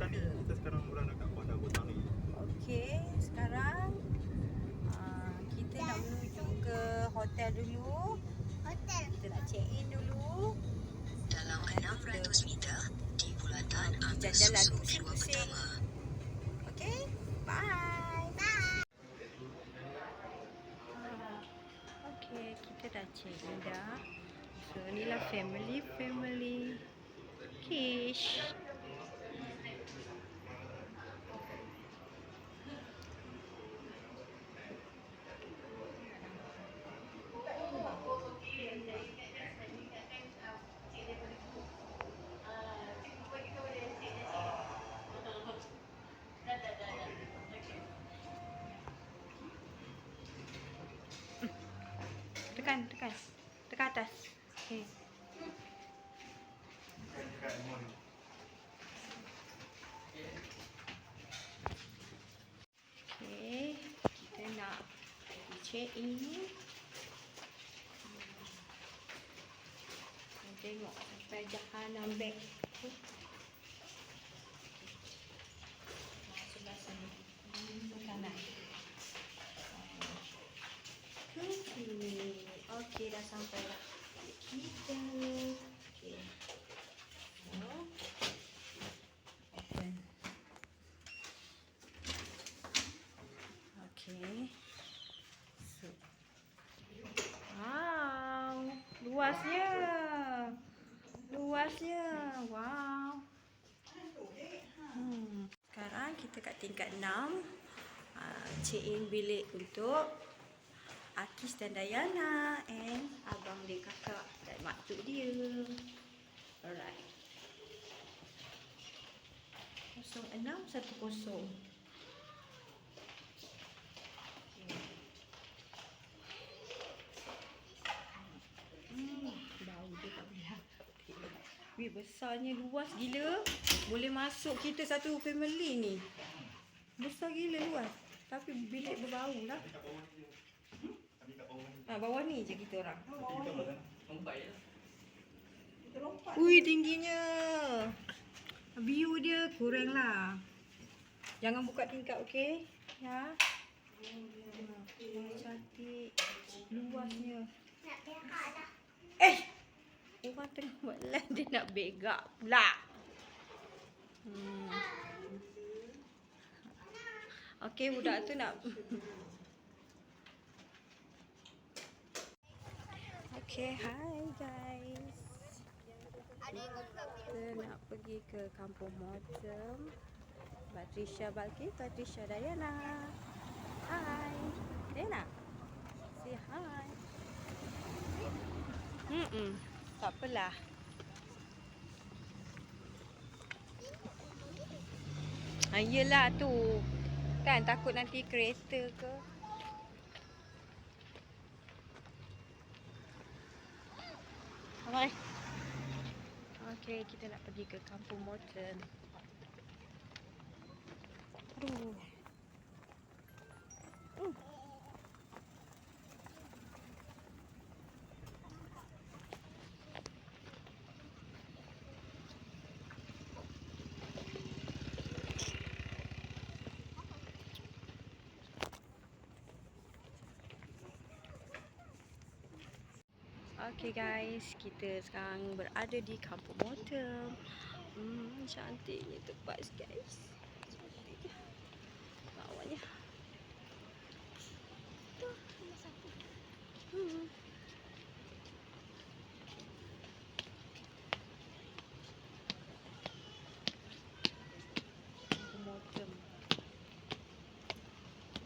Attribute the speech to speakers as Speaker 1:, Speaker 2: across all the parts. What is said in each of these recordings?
Speaker 1: tadi kita sekarang orang dekat Kuala Botani.
Speaker 2: Okey, sekarang uh, kita nak menuju ke hotel dulu.
Speaker 3: Hotel.
Speaker 2: Kita nak check in dulu.
Speaker 4: Dalam 600 meter di bulatan ambil susu keluar
Speaker 2: pusing-pusing.
Speaker 4: pertama.
Speaker 2: Okey, bye.
Speaker 3: Bye.
Speaker 2: Okey, kita dah check in dah. So, inilah family family Kish. Tekan, tekan. Atas. Okey. Okey, kita nak check in. Tengok sampai jahanam beg luasnya. Luasnya. Wow. Hmm. sekarang kita kat tingkat 6 uh, ah, check in bilik untuk Akis dan Dayana and abang dia kakak dan maktuk dia. Alright. 06 10 besarnya luas gila. Boleh masuk kita satu family ni. Besar gila luas. Tapi bilik berbau lah. Ha, bawah ni je kita orang. Ui, tingginya. View dia kurang lah. Jangan buka tingkap, okey? Ya. Cantik. Luasnya.
Speaker 3: Nak dah.
Speaker 2: Eh! Orang tengah buat live dia nak begak pula. Hmm. Okey, budak tu nak Okay, hi guys. Kita nak pergi ke Kampung Motem. Batrisha Balki, Batrisha Dayana. Hi. Dayana. Say hi. Hmm, tak apalah. Ah, yelah tu. Kan takut nanti kereta ke. Mari. Okey, kita nak pergi ke Kampung Moten. Aduh. Okay guys, kita sekarang berada di Kampung Motem. Hmm, cantiknya tempat guys. Bawahnya. Tuh, ada sapu. Hmm.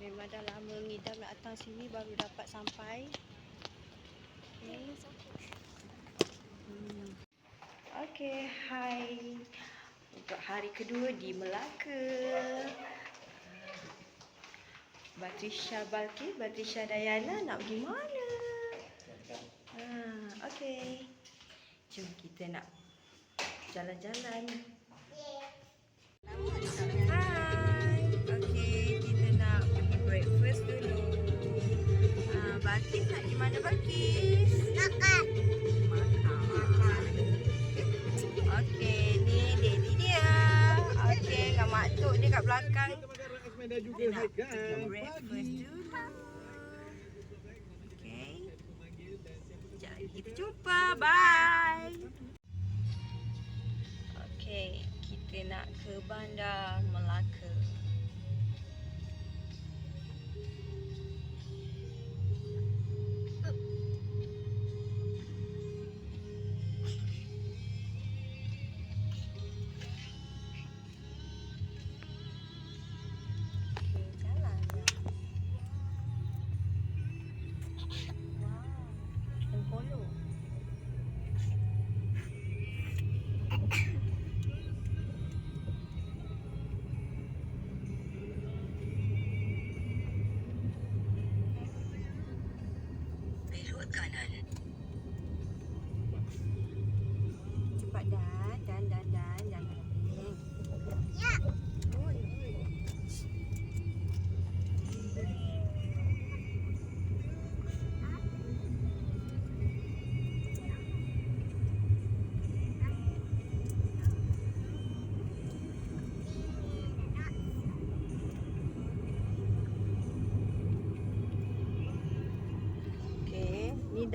Speaker 2: Memang dah lama ngidam nak datang sini baru dapat sampai. Okay. Hai. Untuk hari kedua di Melaka. Batrisha Balki, Batrisha Dayana nak pergi mana? Ha, okay. Jom kita nak jalan-jalan. Dulu. Ah, Balkis?
Speaker 1: Medan juga
Speaker 2: kita nak
Speaker 1: hai
Speaker 2: pergi breakfast dulu. Okay. Kita jumpa. Bye. Okay. Kita nak ke Bandar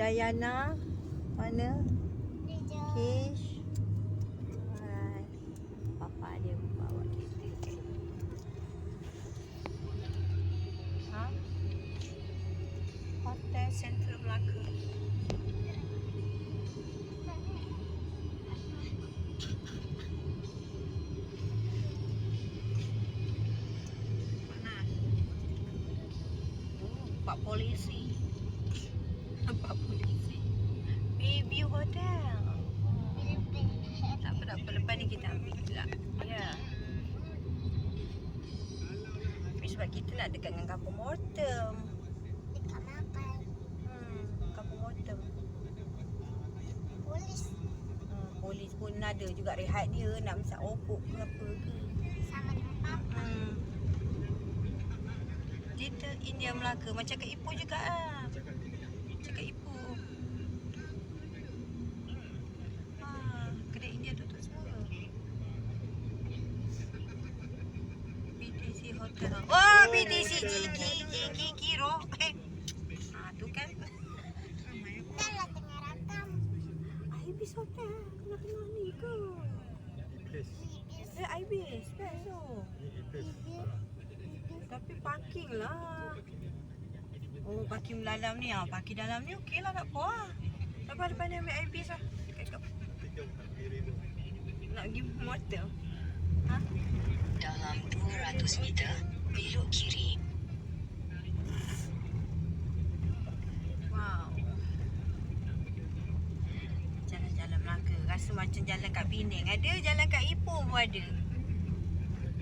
Speaker 2: Dayana. Mana? Kish. Nak dekat dengan kampung Mortem.
Speaker 3: Dekat makan.
Speaker 2: Hmm, kampung Mortem.
Speaker 3: Polis
Speaker 2: Hmm, polis pun ada juga rehat dia nak masak opok ke apa ke.
Speaker 3: sama dengan papa.
Speaker 2: Hmm. Little India Melaka macam kat Ipoh juga ah. Macam kat Ipoh. Ha, kedai India tutup semua. BTC Hotel. Oh, BTC Gigi Gigi Giro. Eh. Ha, tu kan.
Speaker 3: Kita lah tengah rakam.
Speaker 2: Ibis Hotel. Tengah-tengah ni ke?
Speaker 1: Iblis.
Speaker 2: Eh, Ibis. Best tu.
Speaker 1: Ni iblis.
Speaker 2: Tapi parking lah. Oh, parking dalam ni ah. Parking dalam ni okey lah tak apa lah. Lepas depan ni ambil Ibis lah. Nak pergi motor. Ha?
Speaker 4: Dalam 200 meter, belok kiri.
Speaker 2: Wow. Jalan-jalan Melaka. Rasa macam jalan kat Penang. Ada jalan kat Ipoh pun ada.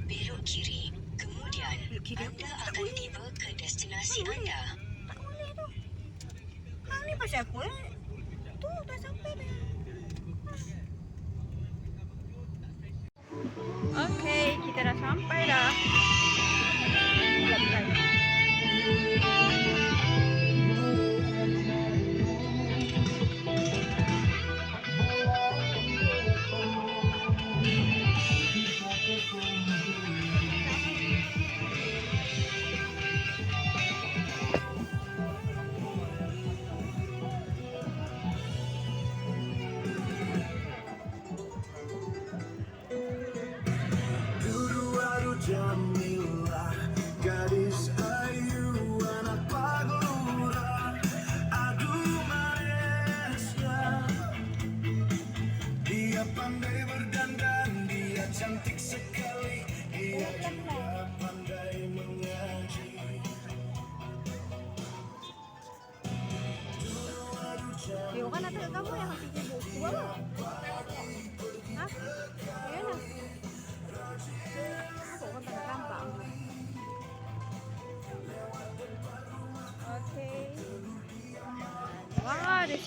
Speaker 4: Belok kiri. Kemudian,
Speaker 2: Belok kiri
Speaker 4: anda
Speaker 2: Tak
Speaker 4: akan tiba ke destinasi anda.
Speaker 2: Tak boleh tu. Hang ni pasal apa eh?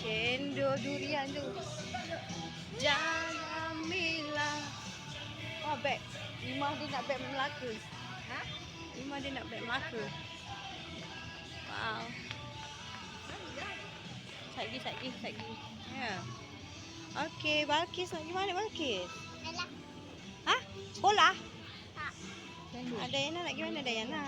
Speaker 2: Cendol durian tu. Jangan Mila. Oh, beg. Imah dia nak beg Melaka. Ha? Imah dia nak beg Melaka. Wow. Sagi, sagi, sagi. Ya. Okey, Balkis nak pergi mana Balkis?
Speaker 3: Alah.
Speaker 2: Ha? Sekolah?
Speaker 3: Tak.
Speaker 2: Eh? Ah, Dayana nak pergi mana Dayana?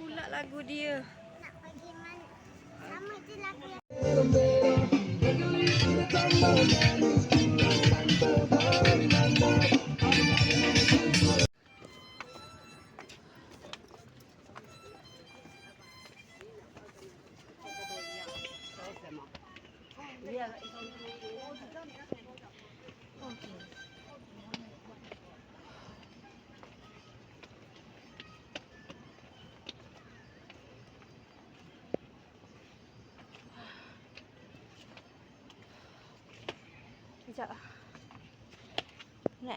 Speaker 2: Pula lagu dia.
Speaker 3: Nak pergi mana? Sama je lagu yang
Speaker 2: chợ nè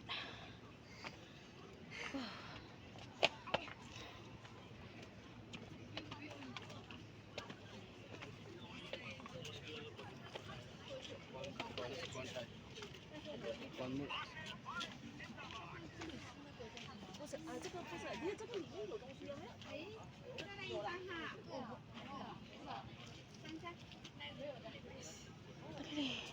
Speaker 2: còn một 不是啊，这个不是，因为这个
Speaker 3: 里面
Speaker 2: 有东西没有？哎，再来一张哈。哦，三三，没有的。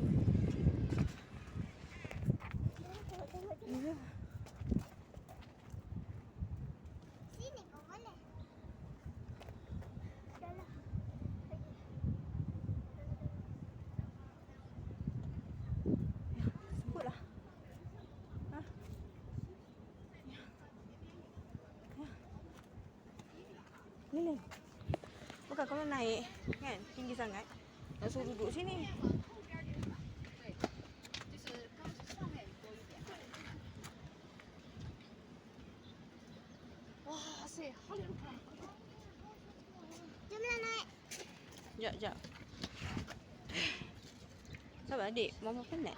Speaker 2: せはるか止められない
Speaker 1: じゃあじゃあ多分でママ来な
Speaker 2: いね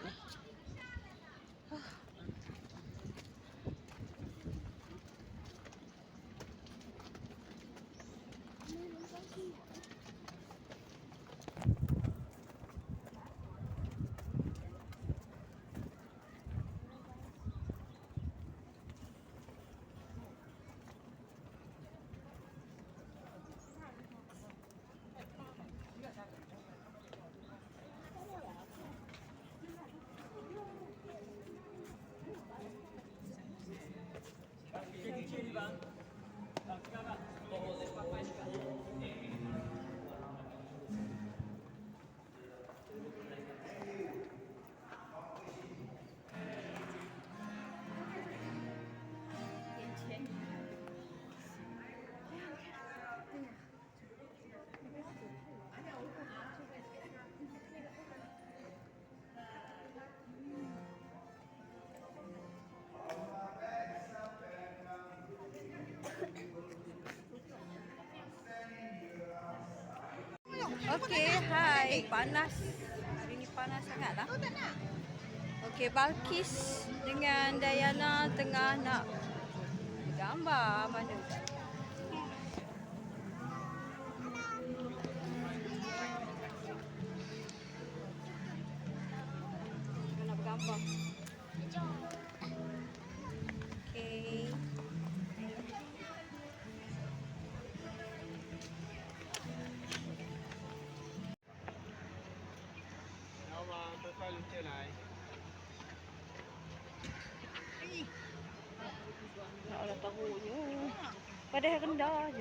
Speaker 2: Danke, Danke, Danke. Okey, hai.
Speaker 5: Panas. Hari ni panas sangat lah. Okey, Balkis dengan Dayana tengah nak gambar
Speaker 3: mana? ada yang rendah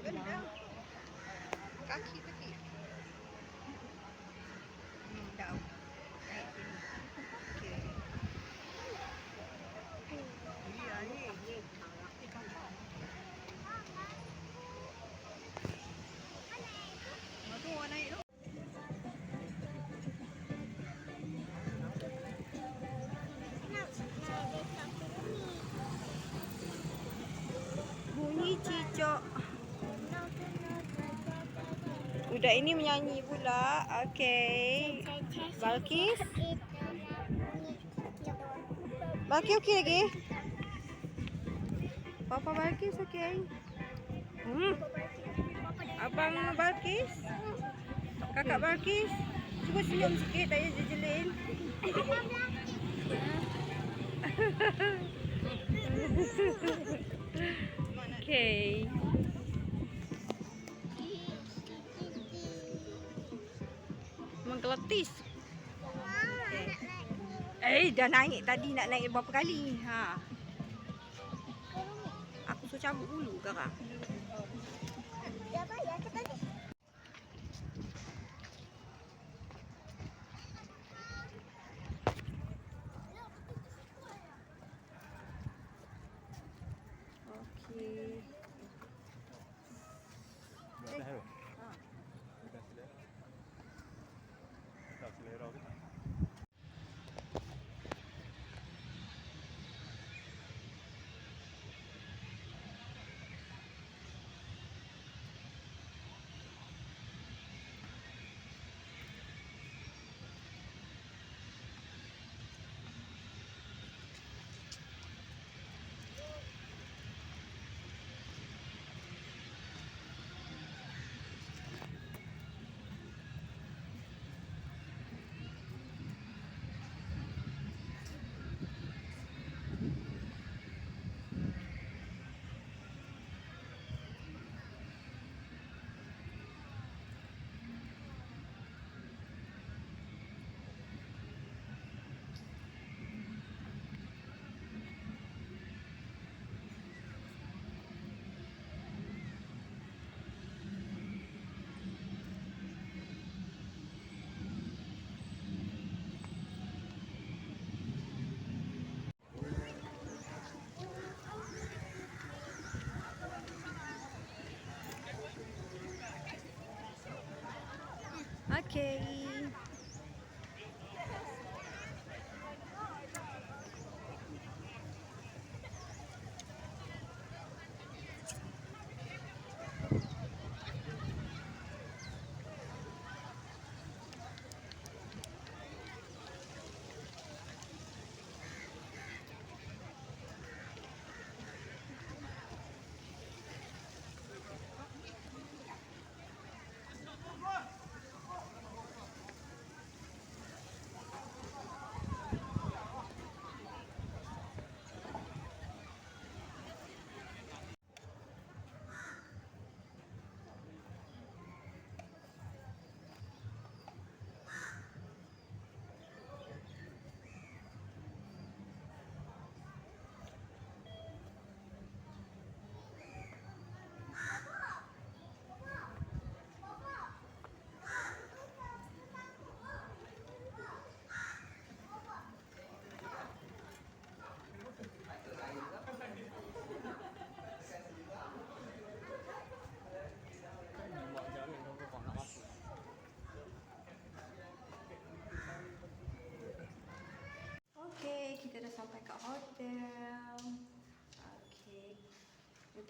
Speaker 2: Budak ini menyanyi pula. Okay. Balkis? Balkis okey lagi? Papa Balkis okey? Hmm. Abang Balkis? Kakak Balkis? Cuba senyum sikit, tak payah jejelin. Okay. Menggeletis. Eh, dah naik tadi nak naik berapa kali? Ha. Aku suruh cabut dulu sekarang. Okay.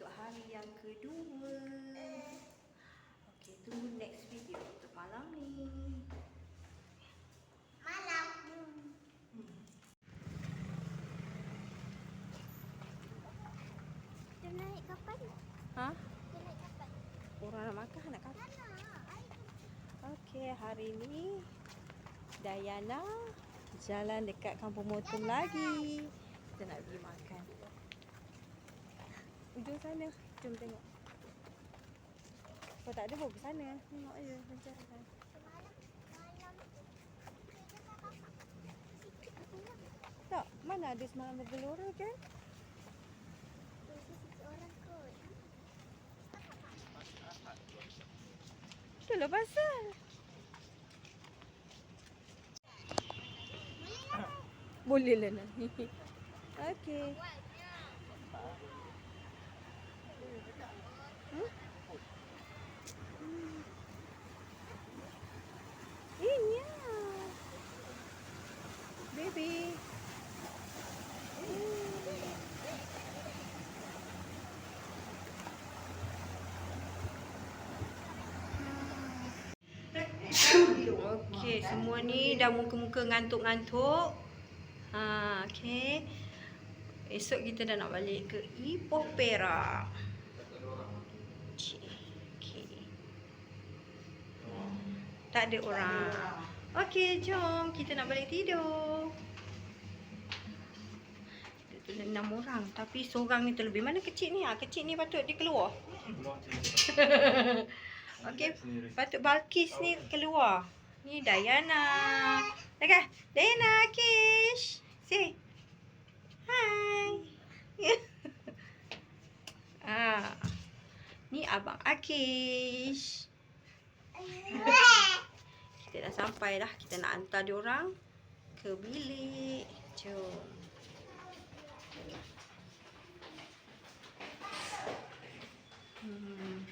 Speaker 2: Untuk hari yang kedua. Okay, tunggu next video untuk malam ni.
Speaker 3: Malam. Kita naik kapan?
Speaker 2: Ha?
Speaker 3: Kita naik kapan?
Speaker 2: Orang nak makan nak.
Speaker 3: Air
Speaker 2: Okay, hari ni Dayana jalan dekat kampung motom lagi. Kita nak pergi makan. Ujung sana. Jom tengok. Kalau tak ada, bawa ke sana. Tengok je. Macam mana. Tak, mana ada semalam bergelora
Speaker 3: kot.
Speaker 2: Itulah pasal. Boleh lah nanti. Okey. Ini ya. Okey, semua ni dah muka-muka ngantuk-ngantuk. Ha, okey. Esok kita dah nak balik ke Ipoh Perak. Cik, Okey. Tak ada orang. Okey, jom kita nak balik tidur. Dia tu ada enam orang tapi seorang ni terlebih. Mana kecil ni? Ah, kecil ni patut dia keluar. Okey, patut Balkis ni keluar. Ni Dayana. Okey, Dayana Kish. Say. Hi. ah. Ni abang Akish. Kita dah sampai dah. Kita nak hantar dia orang ke bilik. Jom. Hmm.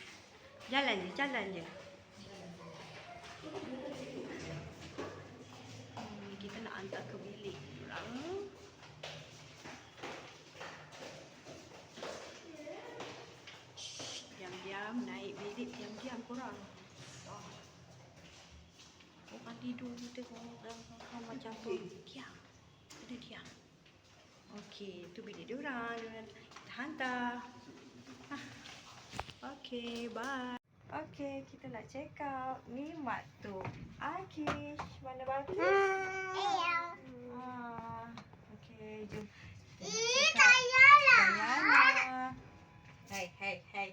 Speaker 2: Jalan je, jalan je. Hmm, Diam-diam naik bilik diam-diam korang. Tidur kita orang macam tu. Diam. Ada diam. Okey, tu bilik dia orang. Kita hantar. Ah. Okey, bye. Okey, kita nak check out. Ni mak tu. Akish. Mana Balkis?
Speaker 3: Ayah.
Speaker 2: Ah. Okey, jom.
Speaker 3: Ih, kaya lah.
Speaker 2: Diana. Hai, hai, hai.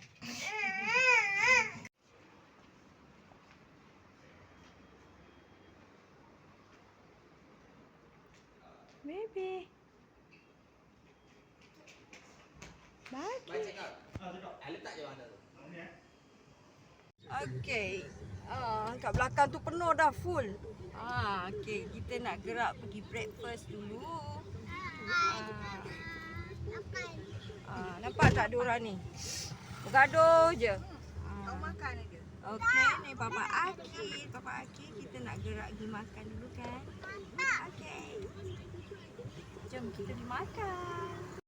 Speaker 2: Baby. Bagi. Okey. Ah, kat belakang tu penuh dah full. Ah, okey, kita nak gerak pergi breakfast dulu. Ah. Ah, nampak tak ada orang ni? Bergaduh je. Ah.
Speaker 5: makan aja.
Speaker 2: Okey, ni Papa Aki. Papa Aki, kita nak gerak pergi makan dulu kan? Okey. Jom kita pergi makan.